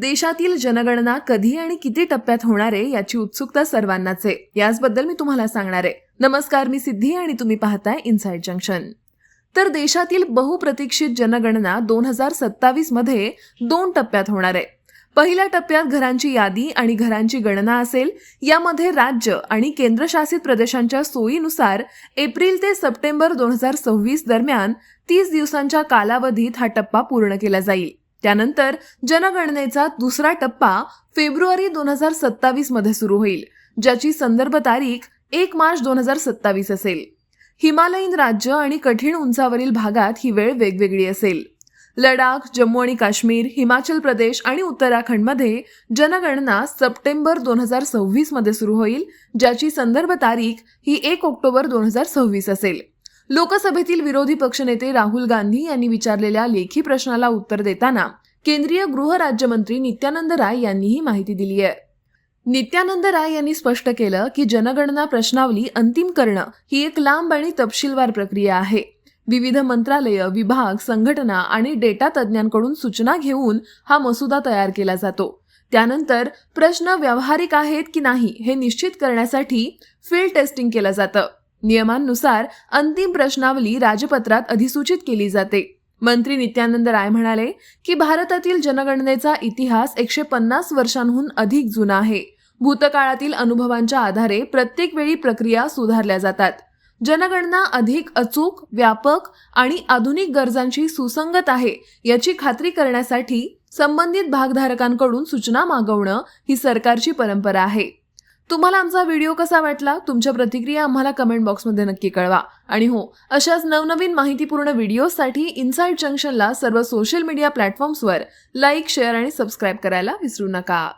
देशातील जनगणना कधी आणि किती टप्प्यात होणार आहे याची उत्सुकता सर्वांनाच. आहे याचबद्दल मी तुम्हाला सांगणार आहे. नमस्कार मी सिद्धी आणि तुम्ही पाहताय इनसाइड जंक्शन तर देशातील बहुप्रतीक्षित जनगणना दोन हजार सत्तावीसमध्ये दोन टप्प्यात होणार आहे. पहिल्या टप्प्यात घरांची यादी आणि घरांची गणना असेल यामध्ये राज्य आणि केंद्रशासित प्रदेशांच्या सोयीनुसार एप्रिल ते सप्टेंबर दोन हजार सव्वीस दरम्यान तीस दिवसांच्या कालावधीत हा टप्पा पूर्ण केला जाईल. त्यानंतर जनगणनेचा दुसरा टप्पा फेब्रुवारी दोन हजार सत्तावीसमध्ये सुरू होईल ज्याची संदर्भ तारीख एक मार्च दोन हजार सत्तावीस असेल. हिमालयीन राज्य आणि कठीण उंचावरील भागात ही वेळ वेगवेगळी असेल. लडाख जम्मू आणि काश्मीर हिमाचल प्रदेश आणि उत्तराखंडमध्ये जनगणना सप्टेंबर दोन हजार सव्वीसमध्ये सुरू होईल ज्याची संदर्भ तारीख ही एक ऑक्टोबर दोन हजार सव्वीस असेल. लोकसभेतील विरोधी पक्षनेते राहुल गांधी यांनी विचारलेल्या लेखी प्रश्नाला उत्तर देताना केंद्रीय गृह राज्यमंत्री नित्यानंद राय यांनी ही माहिती दिली आहे. नित्यानंद राय यांनी स्पष्ट केलं की जनगणना प्रश्नावली अंतिम करणं ही एक लांब आणि तपशीलवार प्रक्रिया आहे. विविध मंत्रालय विभाग संघटना आणि डेटा तज्ज्ञांकडून सूचना घेऊन हा मसुदा तयार केला जातो. त्यानंतर प्रश्न व्यावहारिक आहेत की नाही हे निश्चित करण्यासाठी फील्ड टेस्टिंग केलं जातं. नियमांनुसार अंतिम प्रश्नावली राजपत्रात अधिसूचित केली जाते. मंत्री नित्यानंद राय म्हणाले की भारतातील जनगणनेचा इतिहास एकशे पन्नास वर्षांहून अधिक जुना आहे. भूतकाळातील अनुभवांच्या आधारे प्रत्येक वेळी प्रक्रिया सुधारल्या जातात. जनगणना अधिक अचूक व्यापक आणि आधुनिक गरजांशी सुसंगत आहे याची खात्री करण्यासाठी संबंधित भागधारकांकडून सूचना मागवणं ही सरकारची परंपरा आहे. तुम्हाला आमचा व्हिडिओ कसा वाटला? तुमच्या प्रतिक्रिया आम्हाला कमेंट बॉक्समध्ये नक्की कळवा. आणि हो अशाच नवनवीन माहितीपूर्ण व्हिडिओसाठी इनसाइड जंक्शनला सर्व सोशल मीडिया प्लॅटफॉर्म्सवर लाईक शेअर आणि सबस्क्राईब करायला विसरू नका.